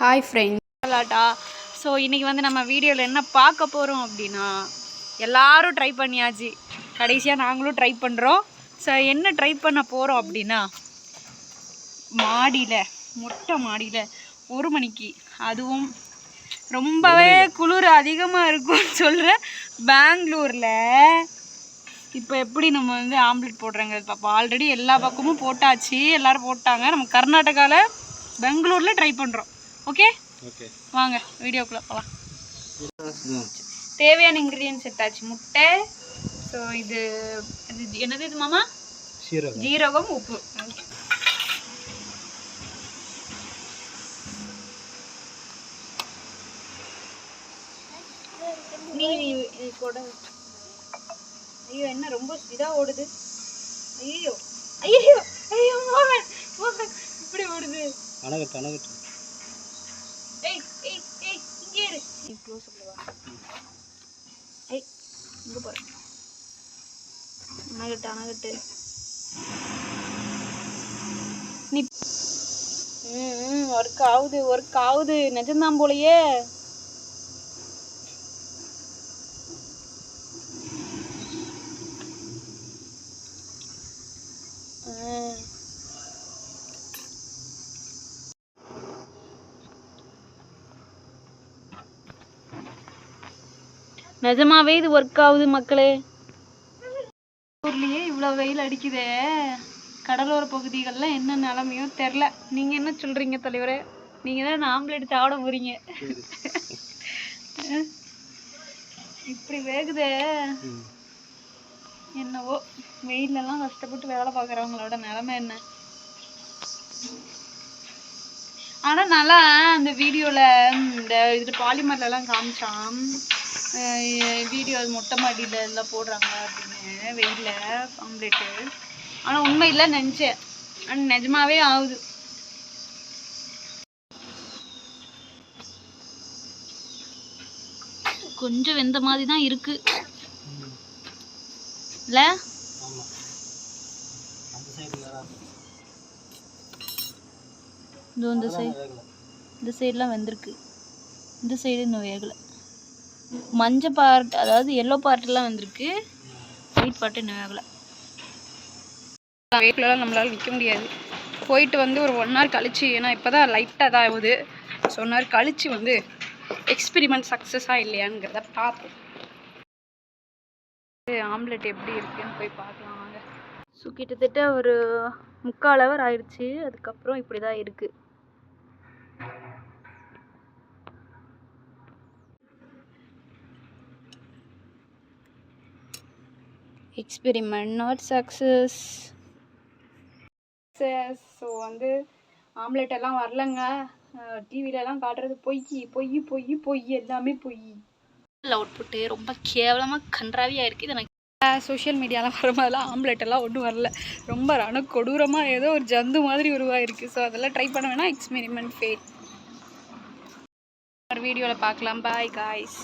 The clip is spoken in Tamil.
ஹாய் ஃப்ரெண்ட் விளாட்டா ஸோ இன்றைக்கி வந்து நம்ம வீடியோவில் என்ன பார்க்க போகிறோம் அப்படின்னா எல்லாரும் ட்ரை பண்ணியாச்சு. கடைசியாக நாங்களும் ட்ரை பண்ணுறோம் ஸோ என்ன ட்ரை பண்ண போகிறோம் அப்படின்னா மாடியில் மொட்டை மாடியில் ஒரு மணிக்கு அதுவும் ரொம்பவே குளிர் அதிகமாக இருக்கும்னு சொல்கிறேன் பெங்களூரில். இப்போ எப்படி நம்ம வந்து ஆம்லெட் போடுறோங்கிறது பார்ப்போம். ஆல்ரெடி எல்லா பக்கமும் போட்டாச்சு. எல்லாரும் போட்டாங்க. நம்ம கர்நாடகாவில் பெங்களூரில் ட்ரை பண்ணுறோம் ஓகே? ஓகே. வாங்க வீடியோக்குள்ளே போகலாம் தேவையான இன்க்ரீடியன்ஸ் எடுத்தாச்சு முட்டை ஸோ இது இது என்னது இது மாமா? ஜீரகம் உப்பு. நீ நீ கூட ஐயோ என்ன ரொம்ப இதாக ஓடுது? ஐயோ ஐயோ ஐயோ மோகன் மோகன் இப்படி ஓடுது. அணகட்டு அணகட்டு இரு க்ளோஸ் அப்ல வா ஏய் இங்க போற அணகட்டு அணகட்டு நீ ம் ஒர்க் ஆகுது ஒர்க் ஆகுது. நிஜம்தான் போலையே. ஆ நிஜமாவே இது ஒர்க் ஆகுது மக்களே. ஊர்லயே இவ்வளோ வெயில் அடிக்குதே. கடலோர பகுதிகளில் என்ன நிலமையோ தெரில நீங்க என்ன சொல்றீங்க தலைவரே? நீங்க தான் ஆம்லேட் சாப்பிட போறீங்க. இப்படி வேகுதே. என்னவோ வெயிலெல்லாம் கஷ்டப்பட்டு வேலை பார்க்குறவங்களோட நிலமை என்ன? ஆனா நல்லா அந்த வீடியோல இந்த இது பாலிமர்லலாம் காமிச்சான். வீடியோ மொட்டை மாடியில எல்லாம் போடுறாங்க அப்படின்னு வெயில்ல ஆம்லேட்டு ஆனா உண்மை இல்லை நினச்சேன். ஆனா நிஜமாவே ஆகுது. கொஞ்சம் வெந்த மாதிரி தான் இருக்கு. இல்ல? இந்த சைடு இந்த சைடுலாம் வெந்திருக்கு. இந்த சைடு இன்னும் வேகலை. மஞ்சள் பார்ட் அதாவது எல்லோ பார்ட்லாம் வந்திருக்கு. ஒயிட் பார்ட் இன்னும் ஆகலை வெயிட்லலாம் நம்மளால நிற்க முடியாது. போயிட்டு வந்து ஒரு ஒன் ஹவர் கழிச்சு ஏன்னா இப்போ தான் லைட்டாக தான் ஆகுது. ஸோ ஒன் ஹவர் கழிச்சு வந்து எக்ஸ்பெரிமெண்ட் சக்ஸஸாக இல்லையாங்கிறத பார்ப்போம். ஆம்லெட் எப்படி இருக்குன்னு போய் பார்க்கலாம் வாங்க. ஸோ கிட்டத்தட்ட ஒரு முக்கால் ஹவர் ஆயிடுச்சு. அதுக்கப்புறம் இப்படி தான் இருக்குது எக்ஸ்பெரிமெண்ட் நாட் சக்ஸஸ் ஸோ வந்து ஆம்லெட் எல்லாம் வரலங்க. டிவிலலாம் காட்டுறது பொய் பொய் பொய் பொய் எல்லாமே பொய். அவுட்புட்டு ரொம்ப கேவலமாக கன்றாவியாக இருக்குது இது எனக்கு சோஷியல் மீடியாலாம் வரும்போதெல்லாம் ஆம்லெட் எல்லாம் ஒன்றும் வரல. ரொம்ப ரண கொடூரமாக ஏதோ ஒரு ஜந்து மாதிரி உருவாயிருக்கு. ஸோ அதெல்லாம் ட்ரை பண்ண வேணாம். எக்ஸ்பெரிமெண்ட் ஃபெயில் ஒரு வீடியோவில் பார்க்கலாம். Bye guys